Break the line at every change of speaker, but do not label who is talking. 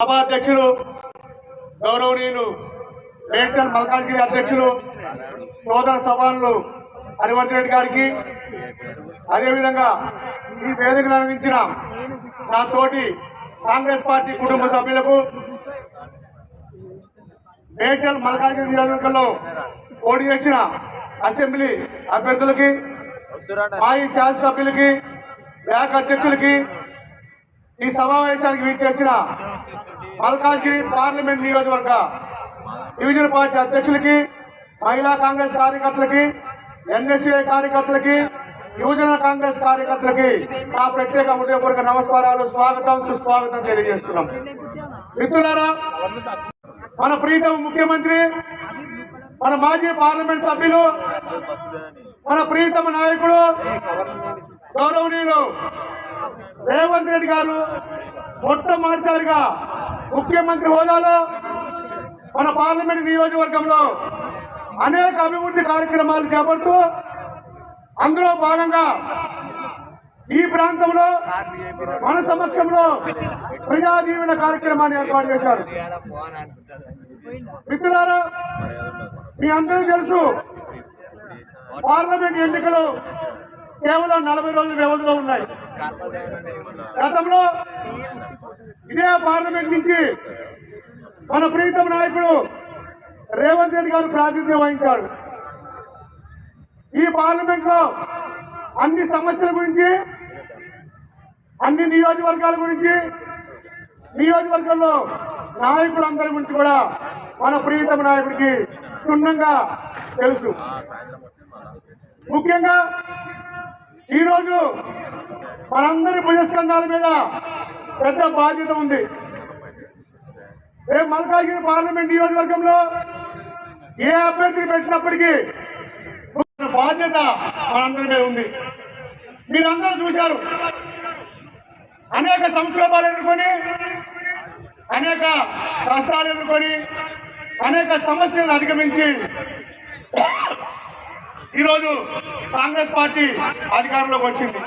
సభా అధ్యక్షులు గౌరవనీయులు మేడ్చల్ మల్కాజ్గిరి అధ్యక్షులు సోదర సభలు హరివర్ధన్ రెడ్డి గారికి అదేవిధంగా ఈ వేదికను అందించిన నా తోటి కాంగ్రెస్ పార్టీ కుటుంబ సభ్యులకు మేడ్చల్ మల్కాజ్గిరి నియోజకవర్గంలో పోటీ చేసిన అసెంబ్లీ అభ్యర్థులకి మాజీ శాసనసభ్యులకి బ్యాక్ అధ్యక్షులకి ఈ సమావేశానికి వీచేసిన మల్కాజ్గిరి పార్లమెంట్ నియోజకవర్గ డివిజన్ పార్టీ అధ్యక్షులకి మహిళా కాంగ్రెస్ కార్యకర్తలకి ఎన్ఎస్ఏ కార్యకర్తలకి యువజన కాంగ్రెస్ కార్యకర్తలకి నా ప్రత్యేక హృదయపూర్వక నమస్కారాలు స్వాగతం సుస్వాగతం తెలియజేస్తున్నాం. మిత్రులారా మన ప్రీతం ముఖ్యమంత్రి మన మాజీ పార్లమెంట్ సభ్యులు మన ప్రీతమ నాయకుడు గౌరవనీయులు రేవంత్ రెడ్డి గారు మొట్టమొదటిసారిగా ముఖ్యమంత్రి హోదాలో మన పార్లమెంట్ నియోజకవర్గంలో అనేక అభివృద్ధి కార్యక్రమాలు చేపడుతూ అందులో భాగంగా ఈ ప్రాంతంలో మన సమక్షంలో ప్రజాదీవన కార్యక్రమాన్ని ఏర్పాటు చేశారు. మిత్రులారా మీ అందరూ తెలుసు పార్లమెంట్ ఎన్నికలు కేవలం నలభై రోజుల వ్యవధిలో ఉన్నాయి. గతంలో ఇదే పార్లమెంట్ నుంచి మన ప్రీతం నాయకుడు రేవంత్ రెడ్డి గారు ప్రాతినిధ్యం వహించారు ఈ పార్లమెంట్లో అన్ని సమస్యల గురించి అన్ని నియోజకవర్గాల గురించి నియోజకవర్గంలో నాయకులందరి గురించి కూడా మన ప్రియతమ నాయకుడికి క్షుణ్ణంగా తెలుసు. ముఖ్యంగా ఈరోజు మనందరి భుజస్కంధాల మీద పెద్ద బాధ్యత ఉంది. రేపు మల్కాజ్గిరి పార్లమెంట్ నియోజకవర్గంలో ఏ అభ్యర్థిని పెట్టినప్పటికీ బాధ్యత మనందరి మీద ఉంది. మీరందరూ చూశారు. అనేక సంక్షోభాలు ఎదుర్కొని అనేక కష్టాలు ఎదుర్కొని అనేక సమస్యలను అధిగమించి ఈరోజు కాంగ్రెస్ పార్టీ అధికారంలోకి వచ్చింది.